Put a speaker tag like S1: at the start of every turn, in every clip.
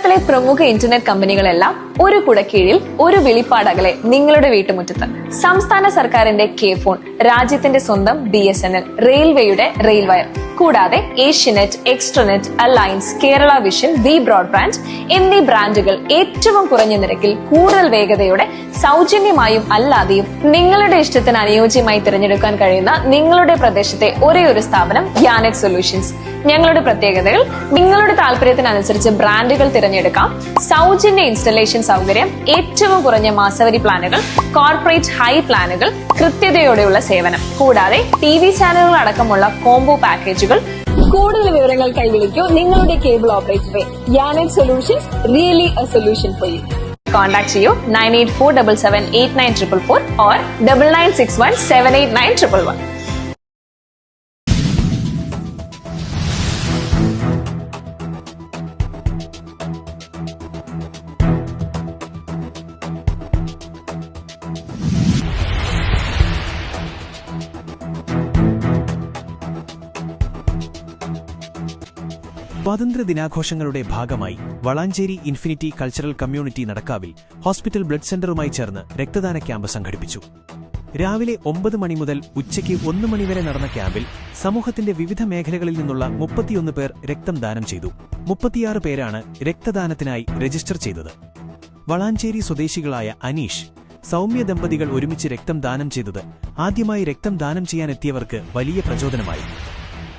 S1: കേരളത്തിലെ പ്രമുഖ ഇന്റർനെറ്റ് കമ്പനികളെല്ലാം ഒരു കുടക്കീഴിൽ ഒരു വിളിപ്പാടകലെ നിങ്ങളുടെ വീട്ടുമുറ്റത്ത്. സംസ്ഥാന സർക്കാരിന്റെ കെ ഫോൺ രാജ്യത്തിന്റെ സ്വന്തം ബി എസ് എൻ എൽ റെയിൽവേയുടെ റെയിൽവയർ കൂടാതെ Asianet extranet alliance Kerala vision V broadband എന്നീ ബ്രാൻഡുകൾ ഏറ്റവും കുറഞ്ഞ നിരക്കിൽ കൂടുതൽ വേഗതയോടെ സൗജന്യമായും അല്ലാതെയും നിങ്ങളുടെ ഇഷ്ടത്തിന് അനുയോജ്യമായി തിരഞ്ഞെടുക്കാൻ കഴിയുന്ന നിങ്ങളുടെ പ്രദേശത്തെ ഒരേ ഒരു സ്ഥാപനം ഗ്യാനക് സൊല്യൂഷൻസ് ഞങ്ങളുടെ പ്രത്യേകതകൾ നിങ്ങളുടെ താല്പര്യത്തിനനുസരിച്ച് ബ്രാൻഡുകൾ തിരഞ്ഞെടുക്കാം സൗജന്യ ഇൻസ്റ്റലേഷൻ സൗകര്യം ഏറ്റവും കുറഞ്ഞ മാസവരി പ്ലാനുകൾ കോർപ്പറേറ്റ് ഹൈ പ്ലാനുകൾ കൃത്യതയോടെയുള്ള സേവനം. കൂടാതെ ടി വി ചാനലുകൾ അടക്കമുള്ള കോംബോ പാക്കേജുകൾ കൂടുതൽ വിവരങ്ങൾ കൈവിളിക്കൂ നിങ്ങളുടെ cable ഓപ്പറേറ്ററെ Yanek solutions really a solution for you contact ചെയ്യൂ nine eight four double seven eight nine triple four or double nine six one seven eight nine triple one
S2: സ്വാതന്ത്ര്യ ദിനാഘോഷങ്ങളുടെ ഭാഗമായി വളാഞ്ചേരി ഇൻഫിനിറ്റി കൾച്ചറൽ കമ്മ്യൂണിറ്റി നടക്കാവിൽ hospital blood സെന്ററുമായി ചേർന്ന് രക്തദാന camp സംഘടിപ്പിച്ചു. രാവിലെ ഒമ്പത് മണി മുതൽ ഉച്ചയ്ക്ക് ഒന്ന് മണിവരെ നടന്ന ക്യാമ്പിൽ സമൂഹത്തിന്റെ വിവിധ മേഖലകളിൽ നിന്നുള്ള മുപ്പത്തിയൊന്ന് പേർ രക്തം ദാനം ചെയ്തു. മുപ്പത്തിയാറ് പേരാണ് രക്തദാനത്തിനായി രജിസ്റ്റർ ചെയ്തത്. വളാഞ്ചേരി സ്വദേശികളായ അനീഷ് സൗമ്യ ദമ്പതികൾ ഒരുമിച്ച് രക്തം ദാനം ചെയ്തത് ആദ്യമായി രക്തം ദാനം ചെയ്യാനെത്തിയവർക്ക് വലിയ പ്രചോദനമായി.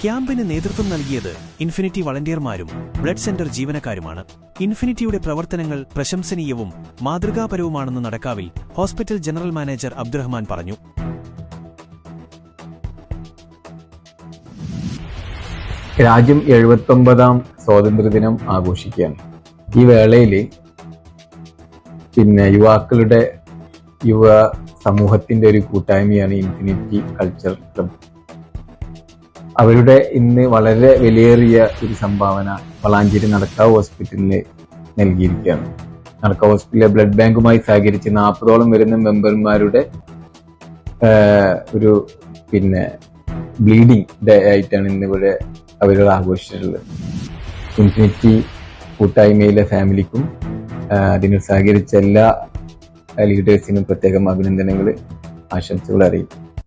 S2: ക്യാമ്പിന് നേതൃത്വം നൽകിയത് ഇൻഫിനിറ്റി വളണ്ടിയർമാരും ബ്ലഡ് സെന്റർ ജീവനക്കാരുമാണ്. ഇൻഫിനിറ്റിയുടെ പ്രവർത്തനങ്ങൾ പ്രശംസനീയവും മാതൃകാപരവുമാണെന്ന് നടക്കാവിൽ ഹോസ്പിറ്റൽ ജനറൽ മാനേജർ അബ്ദുറഹ്മാൻ പറഞ്ഞു.
S3: രാജ്യം എഴുപത്തൊമ്പതാം സ്വാതന്ത്ര്യദിനം ആഘോഷിക്കുകയാണ്. ഈ വേളയിൽ പിന്നെ യുവാക്കളുടെ യുവ സമൂഹത്തിന്റെ ഒരു കൂട്ടായ്മയാണ് ഇൻഫിനിറ്റി കൾച്ചർ ക്ലബ്. അവരുടെ ഇന്ന് വളരെ വിലയേറിയ ഒരു സംഭാവന വളാഞ്ചേരി നടക്കാവ് ഹോസ്പിറ്റലിന് നൽകിയിരിക്കുകയാണ്. നടക്കാവ് ഹോസ്പിറ്റലിലെ ബ്ലഡ് ബാങ്കുമായി സഹകരിച്ച് നാൽപ്പതോളം വരുന്ന മെമ്പർമാരുടെ ഒരു പിന്നെ ബ്ലീഡിംഗ് ഡേ ആയിട്ടാണ് ഇന്ന് ഇന്നിവിടെ അവരുടെ ആഘോഷിച്ചിട്ടുള്ളത്. ഇൻഫിനിറ്റി കൂട്ടായ്മയിലെ ഫാമിലിക്കും അതിന് സഹകരിച്ച എല്ലാ ലീഡേഴ്സിനും പ്രത്യേകം അഭിനന്ദനങ്ങൾ ആശംസകൾ അറിയിക്കും